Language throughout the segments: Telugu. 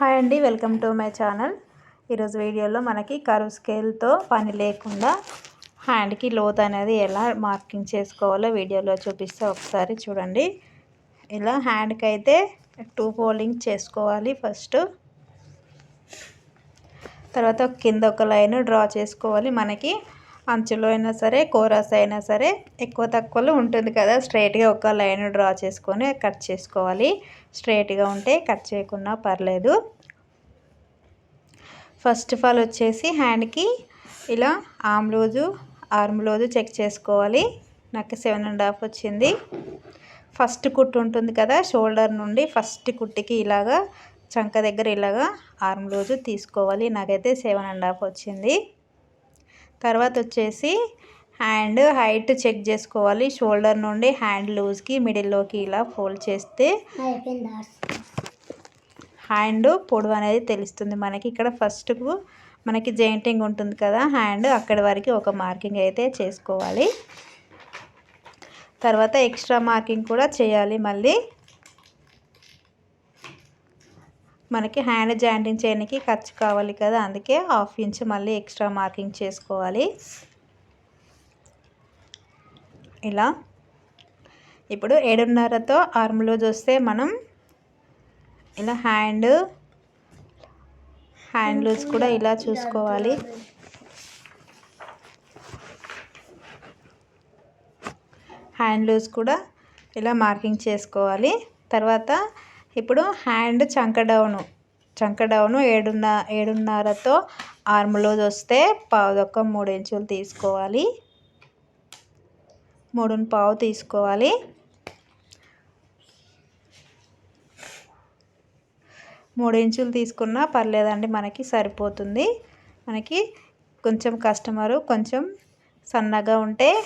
హాయ్ అండి వెల్కమ్ టు మై ఛానల్. ఈరోజు వీడియోలో మనకి కరువు స్కేల్తో పని లేకుండా హ్యాండ్కి లోత్ అనేది ఎలా మార్కింగ్ చేసుకోవాలో వీడియోలో చూపిస్తే ఒకసారి చూడండి. ఇలా హ్యాండ్కి అయితే టూ ఫోల్డింగ్ చేసుకోవాలి ఫస్ట్. తర్వాత కింద ఒక లైన్ డ్రా చేసుకోవాలి మనకి. అంచులో అయినా సరే కోరస్ అయినా సరే ఎక్కువ తక్కువలో ఉంటుంది కదా. స్ట్రైట్గా ఒక లైన్ డ్రా చేసుకొని కట్ చేసుకోవాలి. స్ట్రైట్గా ఉంటే కట్ చేయకున్నా పర్లేదు. ఫస్ట్ ఆఫ్ ఆల్ వచ్చేసి హ్యాండ్కి ఇలా ఆమ్ రోజు ఆర్మ్ రోజు చెక్ చేసుకోవాలి. నాకు సెవెన్ అండ్ హాఫ్ వచ్చింది. ఫస్ట్ కుట్టు ఉంటుంది కదా షోల్డర్ నుండి ఫస్ట్ కుట్టికి ఇలాగా చంక దగ్గర ఇలాగా ఆర్మ్ రోజు తీసుకోవాలి. నాకైతే సెవెన్ అండ్ హాఫ్ వచ్చింది. తర్వాత వచ్చేసి హ్యాండ్ హైట్ చెక్ చేసుకోవాలి. షోల్డర్ నుండి హ్యాండ్ లూజ్కి మిడిల్లోకి ఇలా ఫోల్డ్ చేస్తే హ్యాండ్ పొడవు అనేది తెలుస్తుంది మనకి. ఇక్కడ ఫస్ట్కు మనకి జాయింటింగ్ ఉంటుంది కదా హ్యాండ్ అక్కడి వరకు ఒక మార్కింగ్ అయితే చేసుకోవాలి. తర్వాత ఎక్స్ట్రా మార్కింగ్ కూడా చేయాలి మళ్ళీ. మనకి హ్యాండ్ జాయింటింగ్ చేయడానికి ఖర్చు కావాలి కదా అందుకే హాఫ్ ఇంచ్ మళ్ళీ ఎక్స్ట్రా మార్కింగ్ చేసుకోవాలి. ఇలా. ఇప్పుడు ఏడున్నరతో ఆర్మ్లో చూస్తే మనం ఇలా హ్యాండ్ హ్యాండ్ లూజ్ కూడా ఇలా చూసుకోవాలి. హ్యాండ్ లూజ్ కూడా ఇలా మార్కింగ్ చేసుకోవాలి. తర్వాత ఇప్పుడు హ్యాండ్ చంక డౌను. చంక డౌను ఏడున్న ఏడున్నరతో ఆర్మ్లో వస్తే పావుదొక్క మూడు ఇంచులు తీసుకోవాలి. మూడున్న పావు తీసుకోవాలి. మూడు ఇంచులు తీసుకున్నా పర్లేదండి మనకి సరిపోతుంది. మనకి కొంచెం కస్టమరు కొంచెం సన్నగా ఉంటే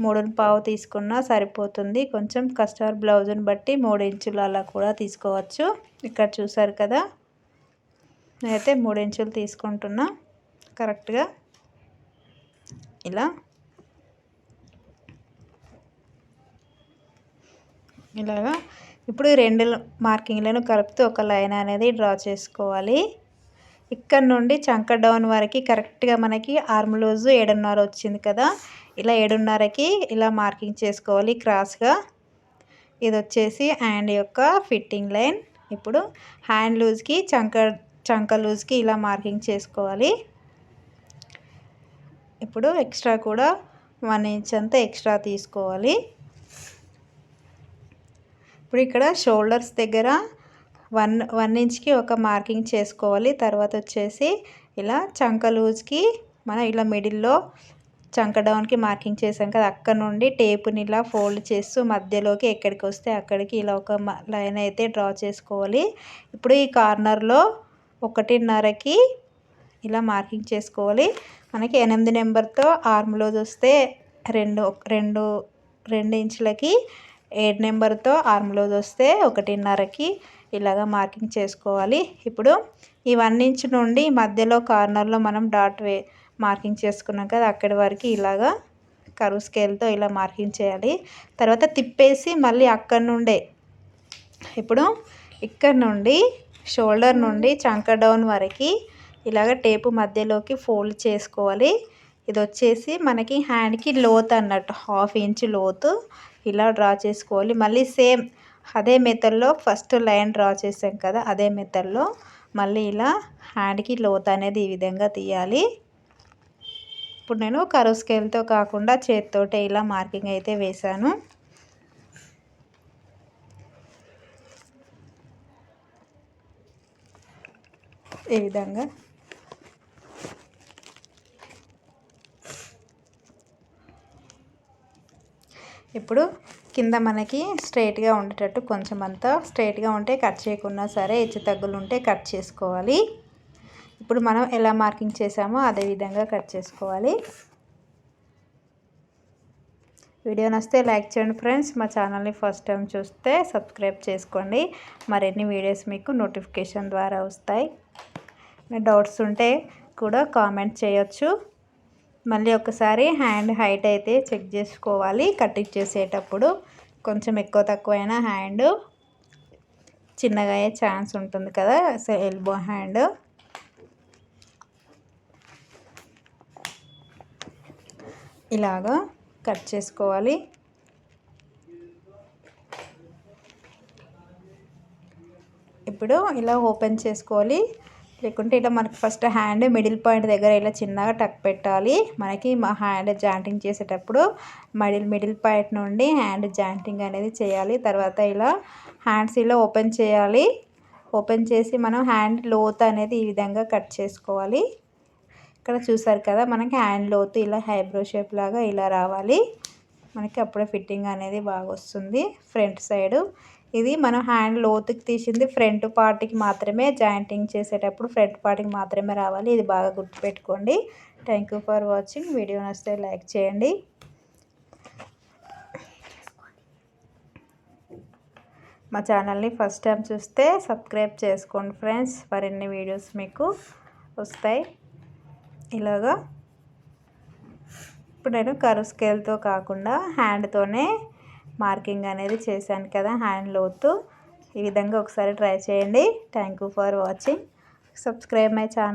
మూడు పావు తీసుకున్నా సరిపోతుంది. కొంచెం కస్టమర్ బ్లౌజ్ని బట్టి మూడు ఇంచులు అలా కూడా తీసుకోవచ్చు. ఇక్కడ చూసారు కదా? నేనైతే మూడు ఇంచులు తీసుకుంటున్నా. కరెక్ట్గా? ఇలా. ఇలాగా. ఇప్పుడు రెండు మార్కింగ్లను కలుపుతూ ఒక లైన్ అనేది డ్రా చేసుకోవాలి. ఇక్కడ నుండి చంక డౌన్ వరకు కరెక్ట్గా మనకి ఆర్మ్ లూజు ఏడున్నర వచ్చింది కదా. ఇలా ఏడున్నరకి ఇలా మార్కింగ్ చేసుకోవాలి క్రాస్గా ఇది వచ్చేసి హ్యాండ్ యొక్క ఫిట్టింగ్ లైన్ ఇప్పుడు హ్యాండ్ లూజ్కి చంక చంక లూజ్కి ఇలా మార్కింగ్ చేసుకోవాలి. ఇప్పుడు ఎక్స్ట్రా కూడా వన్ ఇంచ్ అంతా ఎక్స్ట్రా తీసుకోవాలి. ఇప్పుడు ఇక్కడ షోల్డర్స్ దగ్గర వన్ వన్ ఇంచ్కి ఒక మార్కింగ్ చేసుకోవాలి. తర్వాత వచ్చేసి ఇలా చంక లూజ్కి మనం ఇలా మిడిల్లో చంక డౌన్కి మార్కింగ్ చేసాం కదా అక్కడ నుండి టేపుని ఇలా ఫోల్డ్ చేస్తూ మధ్యలోకి ఎక్కడికి వస్తే అక్కడికి ఇలా ఒక లైన్ అయితే డ్రా చేసుకోవాలి. ఇప్పుడు ఈ కార్నర్లో ఒకటిన్నరకి ఇలా మార్కింగ్ చేసుకోవాలి. మనకి ఎనిమిది నెంబర్తో ఆర్మ్లోజ్ వస్తే రెండు రెండు రెండు ఇంచులకి ఏడు నెంబర్తో ఆర్మ్లోజ్ వస్తే ఒకటిన్నరకి ఇలాగ మార్కింగ్ చేసుకోవాలి. ఇప్పుడు ఈ వన్ ఇంచ్ నుండి మధ్యలో కార్నర్లో మనం డాట్ వే మార్కింగ్ చేసుకున్నాం కదా అక్కడి వరకు ఇలాగా కరువు స్కేల్తో ఇలా మార్కింగ్ చేయాలి. తర్వాత తిప్పేసి మళ్ళీ అక్కడి నుండే ఇప్పుడు ఇక్కడ నుండి షోల్డర్ నుండి చంక డౌన్ వరకు ఇలాగ టేపు మధ్యలోకి ఫోల్డ్ చేసుకోవాలి. ఇది వచ్చేసి మనకి హ్యాండ్కి లోత్ అన్నట్టు హాఫ్ ఇంచ్ లోతు ఇలా డ్రా చేసుకోవాలి. మళ్ళీ సేమ్ అదే మెథడ్లో ఫస్ట్ లైన్ డ్రా చేసాం కదా అదే మెథడ్లో మళ్ళీ ఇలా హ్యాండ్కి లోత్ అనేది ఈ విధంగా తీయాలి. ఇప్పుడు నేను కరువు స్కేల్తో కాకుండా చేతితోటే ఇలా మార్కింగ్ అయితే వేశాను. ఈ విధంగా. ఇప్పుడు కింద మనకి స్ట్రైట్గా ఉండేటట్టు కొంచెం అంతా స్ట్రైట్గా ఉంటే కట్ చేయకున్నా సరే హెచ్చు తగ్గులు ఉంటే కట్ చేసుకోవాలి. ఇప్పుడు మనం ఎలా మార్కింగ్ చేసామో అదే విధంగా కట్ చేసుకోవాలి. వీడియో నస్తే లైక్ చేయండి ఫ్రెండ్స్. మా ఛానల్ని ఫస్ట్ టైం చూస్తే సబ్స్క్రైబ్ చేసుకోండి. మరిన్ని వీడియోస్ మీకు నోటిఫికేషన్ ద్వారా వస్తాయి. డౌట్స్ ఉంటే కూడా కామెంట్ చేయొచ్చు. మళ్ళీ ఒకసారి హ్యాండ్ హైట్ అయితే చెక్ చేసుకోవాలి. కటింగ్ చేసేటప్పుడు కొంచెం ఎక్కువ తక్కువైనా హ్యాండ్ చిన్నగా అయ్యే ఛాన్స్ ఉంటుంది కదా ఎల్బో హ్యాండ్. ఇలాగా కట్ చేసుకోవాలి. ఇప్పుడు ఇలా ఓపెన్ చేసుకోవాలి. లేకుంటే ఇలా మనకి ఫస్ట్ హ్యాండ్ మిడిల్ పాయింట్ దగ్గర ఇలా చిన్నగా టక్ పెట్టాలి. మనకి మా హ్యాండ్ జాయింటింగ్ చేసేటప్పుడు మిడిల్ మిడిల్ పాయింట్ నుండి హ్యాండ్ జాయింటింగ్ అనేది చేయాలి. తర్వాత ఇలా హ్యాండ్స్ ఇలా ఓపెన్ చేయాలి. ఓపెన్ చేసి మనం హ్యాండ్ లోత్ అనేది ఈ విధంగా కట్ చేసుకోవాలి. ఇక్కడ చూసారు కదా మనకి హ్యాండ్ లోతు ఇలా హైబ్రో షేప్ లాగా ఇలా రావాలి. మనకి అప్పుడే ఫిట్టింగ్ అనేది బాగా వస్తుంది. ఫ్రంట్ సైడు ఇది మనం హ్యాండ్ లోతుకి తీసింది ఫ్రంట్ పార్ట్కి మాత్రమే జాయింటింగ్ చేసేటప్పుడు ఫ్రంట్ పార్ట్కి మాత్రమే రావాలి. ఇది బాగా గుర్తుపెట్టుకోండి. Thank you for watching video నచ్చితే లైక్ చేయండి. మా ఛానల్ని ఫస్ట్ టైం చూస్తే సబ్స్క్రైబ్ చేసుకోండి ఫ్రెండ్స్. మరిన్ని వీడియోస్ మీకు వస్తాయి. ఇలాగా. ఇప్పుడు నేను కరు స్కేల్తో కాకుండా హ్యాండ్తోనే మార్కింగ్ అనేది చేశాను కదా హ్యాండ్ లోతు. ఈ విధంగా ఒకసారి ట్రై చేయండి. Thank you for watching subscribe my channel